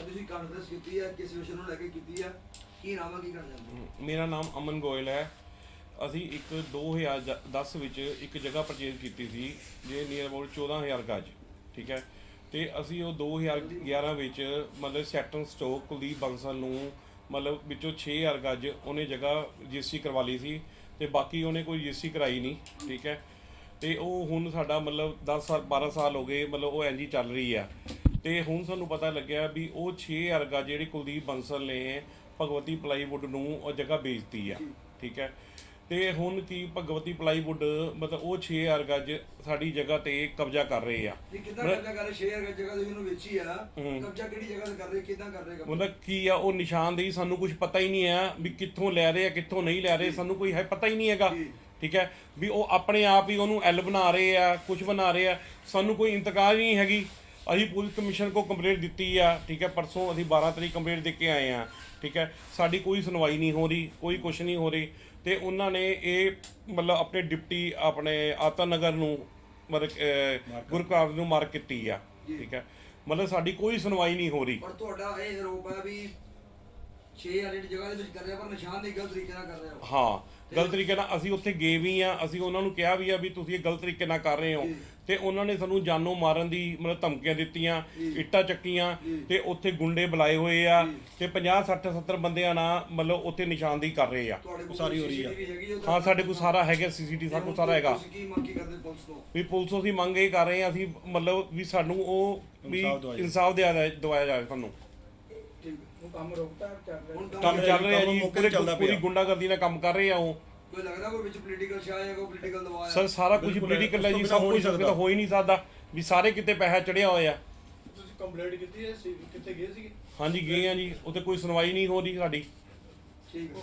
ਅੱਜ ਤੁਸੀਂ ਕਾਨਫਰੰਸ ਕੀਤੀ ਹੈ ਕਿਸ ਵਿਸ਼ੇ ਨੂੰ ਲੈ ਕੇ ਕੀਤੀ ਹੈ ਕੀ ਨਾਮ ਹੈ ਕੀ ਕਰਨਾ ਚਾਹੁੰਦੇ ਮੇਰਾ ਨਾਮ ਅਮਨ ਗੋਇਲ ਹੈ। ਅਸੀਂ ਇੱਕ 2010 ਵਿੱਚ ਇੱਕ ਜਗ੍ਹਾ ਪਰਚੇਜ਼ ਕੀਤੀ ਸੀ, ਜੇ ਨੀਅਰ ਅਬਾਊਟ 14000 ਗਜ, ਠੀਕ ਹੈ? ਤੇ ਅਸੀਂ ਉਹ 2011 ਵਿੱਚ ਮਤਲਬ ਸੈਕਟਰ ਸਟੋਕ ਕੁਲਦੀਪ ਬੰਸਲ ਨੂੰ ਮਤਲਬ ਵਿੱਚੋਂ 6000 ਗਜ ਉਹਨੇ ਜਗ੍ਹਾ ਜੀਸੀ ਕਰਵਾ ਲਈ ਸੀ ਤੇ ਬਾਕੀ ਉਹਨੇ ਕੋਈ ਜੀਸੀ ਕਰਾਈ ਨਹੀਂ, ਠੀਕ ਹੈ? ਤੇ ਉਹ ਹੁਣ ਸਾਡਾ ਮਤਲਬ 10 ਸਾਲ 12 ਸਾਲ ਹੋ ਗਏ, ਮਤਲਬ ਉਹ ਇੰਜ ਹੀ ਚੱਲ ਰਹੀ ਆ। ਤੇ ਹੁਣ ਸਾਨੂੰ ਪਤਾ ਲੱਗਿਆ ਵੀ ਉਹ 6000 ਗਜ ਜਿਹੜੀ ਕੁਲਦੀਪ ਬੰਸਲ ਨੇ ਭਗਵਤੀ ਪਲਾਈਵੁੱਡ ਨੂੰ ਉਹ ਜਗ੍ਹਾ ਵੇਚਤੀ ਆ ਠੀਕ ਹੈ। ਤੇ ਹੁਣ ਕੀ ਭਗਵਤੀ ਪਲਾਈਵੁੱਡ ਮਤਲਬ ਉਹ 6000 ਗਜ ਸਾਡੀ ਜਗ੍ਹਾ ਤੇ ਕਬਜ਼ਾ ਕਰ ਰਹੇ ਆ। ਇਹ ਕਿੱਦਾਂ ਕਬਜ਼ਾ ਕਰ ਰਹੇ? ਸ਼ੇਅਰ ਜਗ੍ਹਾ ਤੁਸੀਂ ਉਹਨੂੰ ਵੇਚੀ ਆ। ਕਬਜ਼ਾ ਕਿਹੜੀ ਜਗ੍ਹਾ ਤੇ ਕਰ ਰਹੇ? ਕਿੱਦਾਂ ਕਰ ਰਹੇ ਕਬਜ਼ਾ? ਮਤਲਬ ਕੀ ਆ ਉਹ ਨਿਸ਼ਾਨਦੇਹੀ ਸਾਨੂੰ ਕੁਝ ਪਤਾ ਹੀ ਨਹੀਂ ਆ ਵੀ ਕਿੱਥੋਂ ਲੈ ਰਹੇ ਆ ਕਿੱਥੋਂ ਨਹੀਂ ਲੈ ਰਹੇ ਸਾਨੂੰ ਕੋਈ ਹੈ ਪਤਾ ਹੀ ਨਹੀਂ ਹੈਗਾ ਠੀਕ ਹੈ। ਵੀ ਉਹ ਆਪਣੇ ਆਪ ਹੀ ਉਹਨੂੰ ਐਲ ਬਣਾ ਰਹੇ ਆ ਕੁਝ ਬਣਾ ਰਹੇ ਆ ਸਾਨੂੰ ਕੋਈ ਇੰਤਕਾਲ ਨਹੀਂ ਹੈਗੀ। ਅਸੀਂ ਪੁਲਿਸ ਕਮਿਸ਼ਨ ਕੋ ਕੰਪਲੇਂਟ ਦਿੱਤੀ ਆ ਠੀਕ ਹੈ ਪਰਸੋਂ ਅਸੀਂ 12 ਤਰੀਕ ਕੰਪਲੇਂਟ ਦੇ ਕੇ ਆਏ ਆ ਠੀਕ ਹੈ। ਸਾਡੀ ਕੋਈ ਸੁਣਵਾਈ ਨਹੀਂ ਹੋ ਰਹੀ ਕੋਈ ਕੁਝ ਨਹੀਂ ਹੋ ਰਹੀ। ਤੇ ਉਹਨਾਂ ਨੇ ਇਹ ਮਤਲਬ ਆਪਣੇ ਡਿਪਟੀ ਆਪਣੇ ਆਤਾ ਨਗਰ ਨੂੰ ਮਤਲਬ ਗੁਰਕਾਬ ਨੂੰ ਮਾਰ ਕੀਤੀ ਆ ਠੀਕ ਹੈ। ਮਤਲਬ ਸਾਡੀ ਕੋਈ ਸੁਣਵਾਈ ਨਹੀਂ ਹੋ ਰਹੀ। ਪਰ ਤੁਹਾਡਾ ਇਹ ਆਰੋਪ ਹੈ ਵੀ 6 ਵਾਲੀ ਜਗ੍ਹਾ ਦੇ ਵਿੱਚ ਕਰ ਰਿਹਾ ਪਰ ਨਿਸ਼ਾਨ ਦੇ ਗਲਤ ਤਰੀਕੇ ਨਾਲ ਕਰ ਰਿਹਾ ਹਾਂ ਗਲਤ ਤਰੀਕੇ ਨਾਲ ਅਸੀਂ ਉੱਥੇ ਗਏ ਵੀ ਆ ਅਸੀਂ ਉਹਨਾਂ ਨੂੰ ਕਿਹਾ ਵੀ ਆ ਵੀ ਤੁਸੀਂ ਇਹ ਗਲਤ ਤਰੀਕੇ ਨਾਲ ਕਰ ਰਹੇ ਹੋ। ਤੇ ਉਹਨਾਂ ਨੇ ਸਾਨੂੰ ਜਾਨੋਂ ਮਾਰਨ ਦੀ ਮਤਲਬ ਧਮਕੀਆਂ ਦਿੱਤੀਆਂ ਇੱਟਾਂ ਚੱਕੀਆਂ ਤੇ ਉੱਥੇ ਗੁੰਡੇ ਬੁਲਾਏ ਹੋਏ ਆ ਤੇ 50 60 70 ਬੰਦਿਆਂ ਨਾਲ ਮਤਲਬ ਉੱਥੇ ਨਿਸ਼ਾਨਦੇਹੀ ਕਰ ਰਹੇ ਆ। ਤੁਹਾਡੇ ਕੋਲ ਸਾਰੀ ਹੋ ਰਹੀ ਆ। CCTV ਹੈਗੀ ਉਹ ਹਾਂ ਸਾਡੇ ਕੋਲ ਸਾਰਾ ਹੈਗਾ ਸੀਸੀਟੀਵੀ ਸਾਡੇ ਕੋਲ ਸਾਰਾ ਹੈਗਾ। ਤੁਸੀਂ ਕੀ ਮੰਗ ਕੀ ਕਰਦੇ ਪੁਲਿਸ ਤੋਂ? ਵੀ ਪੁਲਿਸ ਅਸੀਂ ਮੰਗ ਇਹ ਕਰ ਰਹੇ ਆ ਅਸੀਂ ਮਤਲਬ ਵੀ ਸਾਨੂੰ ਉਹ ਵੀ ਇਨਸਾਫ ਦਿਆ ਦਵਾਇਆ ਜਾਵੇ ਸਾਨੂੰ। ਠੀਕ ਉਹ ਕੰਮ ਰੋਕਤਾ ਚੱਲ ਰਿਹਾ। ਹੁਣ ਕੰਮ ਕੰਮ ਚੱਲ ਰਿਹਾ ਕੰਮ ਜੀ ਮੌਕੇ ਤੇ ਪੂਰੇ ਚੱਲਦਾ ਪੂਰੀ। ਗੁੰਡਾਗਰਦੀ ਨਾਲ ਕੰਮ ਕਰ ਰਹੇ ਆ ਉਹ। ਕੋਈ ਲੱਗਦਾ ਕੋਈ ਵਿੱਚ ਪੋਲੀਟੀਕਲ ਸ਼ਾਹ ਹੈ ਕੋਈ ਪੋਲੀਟੀਕਲ ਦਬਾਅ ਹੈ ਸਰ ਸਾਰਾ ਕੁਝ ਪੋਲੀਟੀਕਲ ਹੈ ਜੀ ਸਭ ਕੁਝ ਹੋ ਨਹੀਂ ਤਾਂ ਹੋ ਹੀ ਨਹੀਂ ਸਕਦਾ ਵੀ ਸਾਰੇ ਕਿਤੇ ਪੈਸਾ ਚੜਿਆ ਹੋਇਆ। ਤੁਸੀਂ ਕੰਪਲੇਂਟ ਕੀਤੀ ਹੈ ਸੀ- ਕਿੱਥੇ ਗਏ ਸੀਗੇ? ਹਾਂਜੀ ਗਏ ਆ ਜੀ ਉੱਥੇ ਕੋਈ ਸੁਣਵਾਈ ਨਹੀਂ ਹੋ ਰਹੀ ਸਾਡੀ। ਠੀਕ। ਹੈ